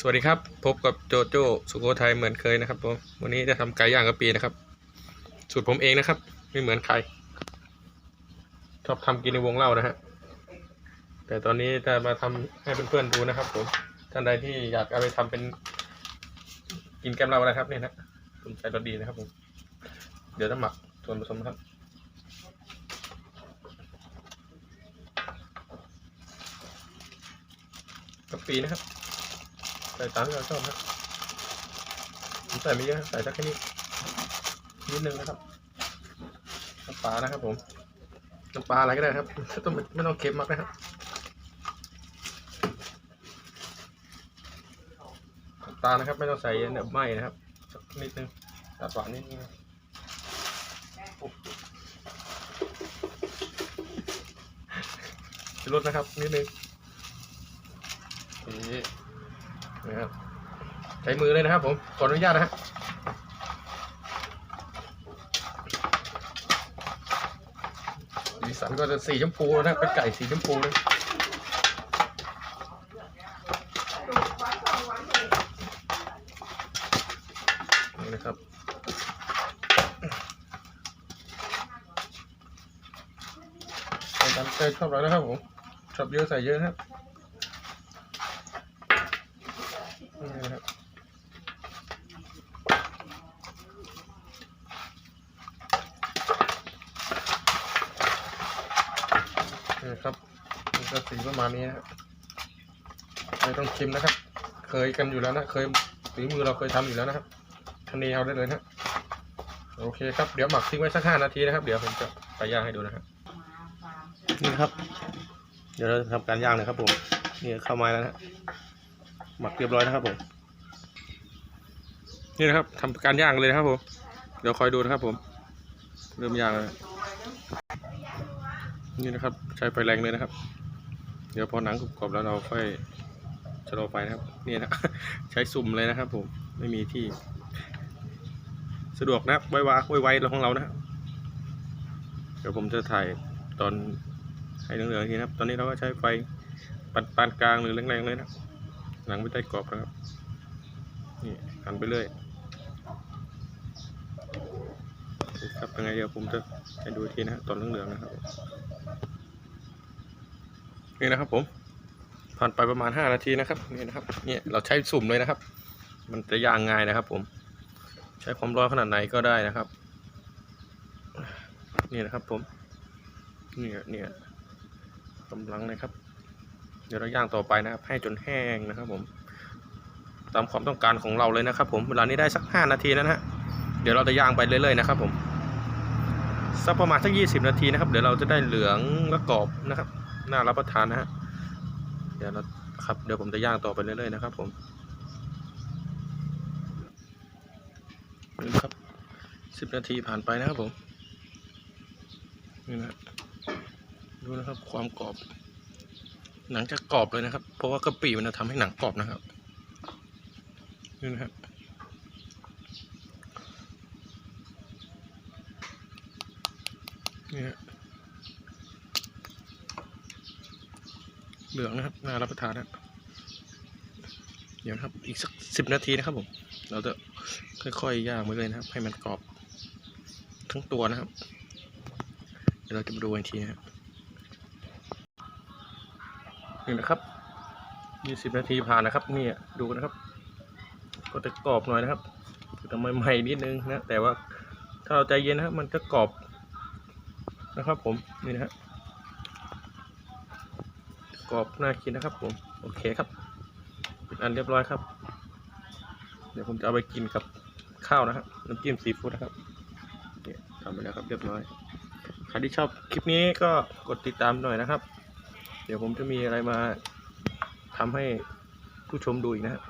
สวัสดีครับ พบกับโจโจ้สุโขทัยเหมือนเคยนะครับผมวันนี้จะทำไก่ย่างกะปินะครับ สูตรผมเองนะครับ ไม่เหมือนใครชอบทำกินในวงเล่านะฮะแต่ตอนนี้จะมาทำให้เพื่อนๆดูนะครับผมท่านใดที่อยากเอาไปทำเป็น กินแกมเรานะครับเนี่ยนะผมใช้รสดีนะครับผมเดี๋ยวจะหมักส่วนผสมครับกะปินะครับ ใส่ตามที่เราชอบนะผมใส่ไม่เยอะใส่สักแค่นี้นิดนึงนะครับน้ำปลานะครับผมน้ำปลาอะไรก็ได้ครับไม่ต้องไม่ต้องเค็มมากนะครับน้ำตาลนะครับ ไม่ต้องใส่เนื้อไหมนะครับสักนิดนึงตัดหวานนิดนึงนะโอ้ชูรสนะครับนิดนึงนี่ ใช้มือเลยนะครับผม ขออนุญาตนะฮะสีสันก็จะสีชมพูนะเป็นไก่สีชมพูเลยนี่นะครับใส่ตามใจชอบแล้วนะครับผมชอบเยอะใส่เยอะนะครับ นะครับนี่ครันี่ก็สีประมาณนี้นะครับไม่ต้องชิมนะครับ เคยกันอยู่แล้วนะ เคยฝีมือเราเคยทำอยู่แล้วนะครับทันนี้เอาได้เลยนะโอเคครับ เดี๋ยวหมักทิ้งไว้สักห้านาทีนะครับ เดี๋ยวผมจะไปย่างให้ดูนะครับนี่ครับ เดี๋ยวเราจะทำการย่างนะครับผมนี่เข้าม้แล้วนะหมักเรียบร้อยนะครับผมนี่นะครับทำการย่างเลยนะครับผมเดี๋ยวคอยดูนะครับผม เริ่มย่างแล้ว นี่นะครับใช้ไฟแรงเลยนะครับ เดี๋ยวพอหนังกรอบแล้วเราค่อยชะลอไฟนะครับนี่นะใช้สุ่มเลยนะครับ ผมไม่มีที่ สะดวกนะครับไววาไวของเรานะเดี๋ยวผมจะถ่ายตอนให้เหลืองๆทีนะครับ ตอนนี้เราก็ใช้ไฟปานปานกลางหรือแรงๆเลยนะหนังไม่ได้กรอบนะครับนี่หันไปเรื่อย ครับยังไงเดี๋ยวผมจะให้ดูทีนะตอนเหลืองๆนะครับนี่นะครับ ผมผ่านไปประมาณ 5 นาทีนะครับนี่นะครับเนี่ยเราใช้สุ่มเลยนะครับ มันจะย่างง่ายนะครับ ผม ใช้ความร้อนขนาดไหนก็ได้นะครับ นี่นะครับ ผมเนี่ยเนี่ยกำลังนะครับ เดี๋ยวเราย่างต่อไปนะครับ ให้จนแห้งนะครับ ผม ตามความต้องการของเราเลยนะครับ ผมเวลานี้ได้สัก 5 นาทีแล้วนะฮะเดี๋ยวเราจะย่างไปเรื่อยๆนะครับ ผม สักประมาณสัก20นาทีนะครับ เดี๋ยวเราจะได้เหลืองและกรอบนะครับ น่ารับประทานนะฮะเดี๋ยวเราครับเดี๋ยวผมจะย่างต่อไปเรื่อยๆนะครับ ผมนี่ครับสิบนาทีผ่านไปนะครับผมนี่นะดูนะครับ ความกรอบ หนังจะกรอบเลยนะครับ เพราะว่ากะปิมันจะทำให้หนังกรอบนะครับนี่นะครับ นี่ฮะเหลืองนะครับน่ารับประทานนะเดี๋ยวครับ อีกสักสิบนาทีนะครับผม เราจะค่อยๆย่างไปเลยนะครับ ให้มันกรอบทั้งตัวนะครับ เดี๋ยวเราจะมาดูอีกทีนะครับนี่นะครับยี่สิบนาทีผ่านนะครับนี่ดูนะครับ ก็จะกรอบหน่อยนะครับแต่ใหม่ๆนิดนึงนะ แต่ว่าถ้าเราใจเย็นนะครับ มันจะกรอบ นะครับผมนี่นะฮะกรอบน่ากินนะครับผมโอเคครับเป็นอันเรียบร้อยครับ เดี๋ยวผมจะเอาไปกินกับข้าวนะครับน้ำจิ้มซีฟู้ดนะครับเนี่ยทำไปแล้วครับเรียบร้อยใครที่ชอบคลิปนี้ก็กดติดตามหน่อยนะครับ เดี๋ยวผมจะมีอะไรมาทำให้ผู้ชมดูอีกนะครับ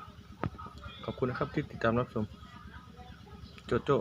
ขอบคุณนะครับที่ติดตามรับชมโจโจ้